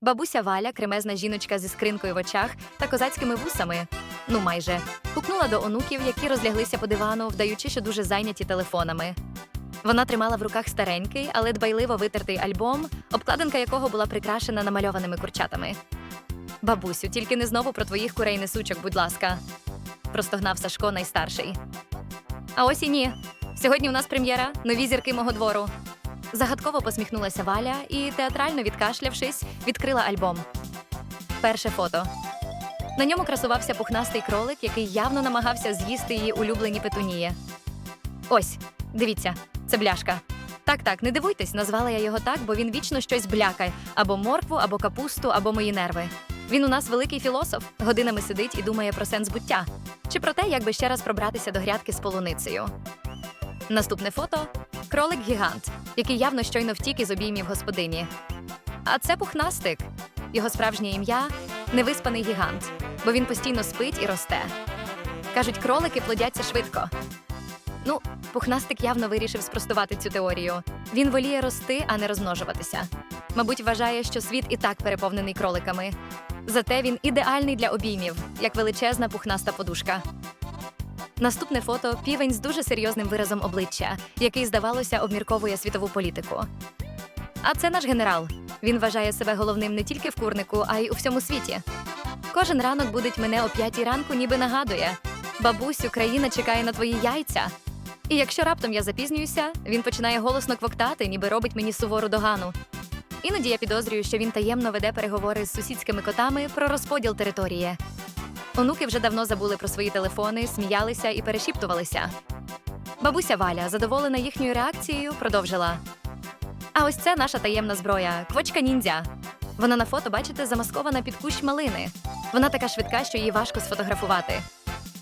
Бабуся Валя, кремезна жіночка зі скринкою в очах та козацькими вусами. Ну, майже гукнула до онуків, які розляглися по дивану, вдаючи, що дуже зайняті телефонами. Вона тримала в руках старенький, але дбайливо витертий альбом, обкладинка якого була прикрашена намальованими курчатами. Бабусю, тільки не знову про твоїх курей несучок, будь ласка, простогнав Сашко найстарший. А ось і ні. Сьогодні у нас прем'єра нові зірки мого двору. Загадково посміхнулася Валя і, театрально відкашлявшись, відкрила альбом. Перше фото. На ньому красувався пухнастий кролик, який явно намагався з'їсти її улюблені петунії. Ось, дивіться, це бляшка. Так, так, не дивуйтесь, назвала я його так, бо він вічно щось блякає або моркву, або капусту, або мої нерви. Він у нас великий філософ, годинами сидить і думає про сенс буття. Чи про те, як би ще раз пробратися до грядки з полуницею. Наступне фото кролик гігант, який явно щойно втік із обіймів господині. А це пухнастик. Його справжнє ім'я невиспаний гігант, бо він постійно спить і росте. Кажуть, кролики плодяться швидко. Ну, пухнастик явно вирішив спростувати цю теорію. Він воліє рости, а не розмножуватися. Мабуть, вважає, що світ і так переповнений кроликами. Зате він ідеальний для обіймів, як величезна пухнаста подушка. Наступне фото півень з дуже серйозним виразом обличчя, який, здавалося, обмірковує світову політику. А це наш генерал. Він вважає себе головним не тільки в курнику, а й у всьому світі. Кожен ранок будить мене о п'ятій ранку, ніби нагадує: бабусю, країна чекає на твої яйця. І якщо раптом я запізнююся, він починає голосно квоктати, ніби робить мені сувору догану. Іноді я підозрюю, що він таємно веде переговори з сусідськими котами про розподіл території. Онуки вже давно забули про свої телефони, сміялися і перешіптувалися. Бабуся Валя, задоволена їхньою реакцією, продовжила. А ось це наша таємна зброя квочка ніндзя. Вона на фото, бачите, замаскована під кущ малини. Вона така швидка, що її важко сфотографувати.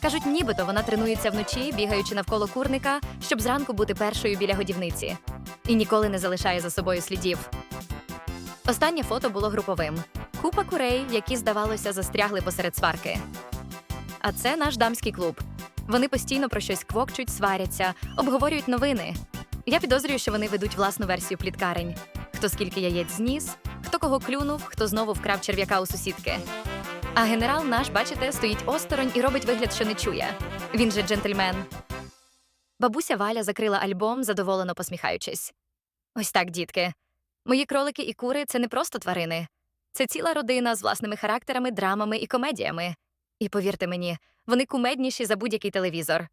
Кажуть, нібито вона тренується вночі, бігаючи навколо курника, щоб зранку бути першою біля годівниці, і ніколи не залишає за собою слідів. Останнє фото було груповим. Купа курей, які, здавалося, застрягли посеред сварки. А це наш дамський клуб. Вони постійно про щось квокчуть, сваряться, обговорюють новини. Я підозрюю, що вони ведуть власну версію пліткарень. Хто скільки яєць зніс, хто кого клюнув, хто знову вкрав черв'яка у сусідки. А генерал наш, бачите, стоїть осторонь і робить вигляд, що не чує. Він же джентльмен. Бабуся Валя закрила альбом, задоволено посміхаючись. Ось так, дітки. Мої кролики і кури це не просто тварини. Це ціла родина з власними характерами, драмами і комедіями. І повірте мені, вони кумедніші за будь-який телевізор.